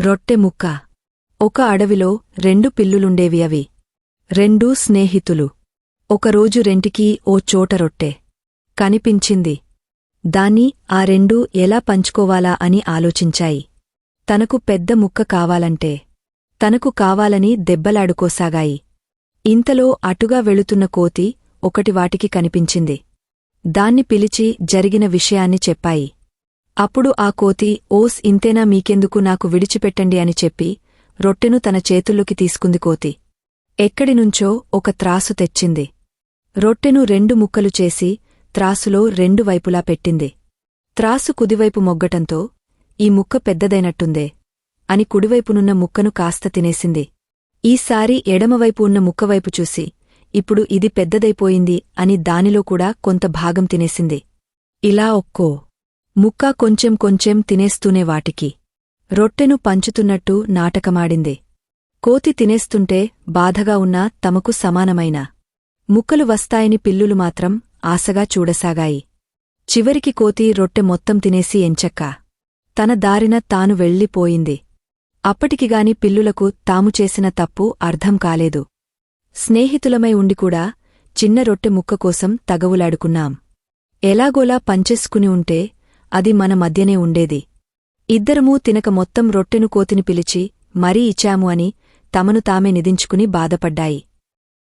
రొట్టె ముక్క. ఒక అడవిలో రెండు పిల్లులుండేవి అవి. రెండూ స్నేహితులు. ఒకరోజు రెంటికీ ఓ చోట రొట్టె. కనిపించింది. దాన్ని ఆ రెండూ ఎలా పంచుకోవాలా అని ఆలోచించాయి. తనకు పెద్ద ముక్క కావాలంటే. తనకు కావాలని దెబ్బలాడుకోసాగాయి. ఇంతలో అటుగా వెళుతున్న కోతి ఒకటి వాటికి కనిపించింది. దాన్ని పిలిచి జరిగిన విషయాన్ని చెప్పాయి. అప్పుడు ఆ కోతి ఓస్ ఇంతేనా మీకెందుకు నాకు విడిచిపెట్టండి అని చెప్పి రొట్టెను తన చేతుల్లోకి తీసుకుంది కోతి. ఎక్కడినుంచో ఒక త్రాసు తెచ్చింది. రొట్టెను రెండు ముక్కలు చేసి త్రాసులో రెండు వైపులా పెట్టింది. త్రాసు కుదివైపు మొగ్గటంతో ఈ ముక్క పెద్దదైనట్టుందే అని కుడివైపునున్న ముక్కను కాస్త తినేసింది. ఈసారి ఎడమవైపు ఉన్న ముక్కవైపు చూసి ఇప్పుడు ఇది పెద్దదైపోయింది అని దానిలో కూడా కొంత భాగం తినేసింది. ఇలా ఒక్కో ముక్క కొంచెం కొంచెం తినేస్తూనే వాటికి. రొట్టెను పంచుతున్నట్టు నాటకమాడింది. కోతి తినేస్తుంటే బాధగా ఉన్నా తమకు సమానమైన. ముక్కలు వస్తాయని పిల్లులు మాత్రం ఆశగా చూడసాగాయి. చివరికి కోతి రొట్టె మొత్తం తినేసి ఎంచక్కా. తన దారిన తాను వెళ్ళిపోయింది. అప్పటికిగాని పిల్లులకు తాము చేసిన తప్పు అర్థం కాలేదు. స్నేహితులమై ఉండికూడా చిన్న రొట్టె ముక్క కోసం తగవులాడుకున్నాం. ఎలాగోలా పంచేసుకుని ఉంటే అది మన మధ్యనే ఉండేది. ఇద్దరమూ తినక మొత్తం రొట్టెను కోతిని పిలిచి మరీ ఇచ్చాము అని తమను తామే నిదించుకుని బాధపడ్డాయి.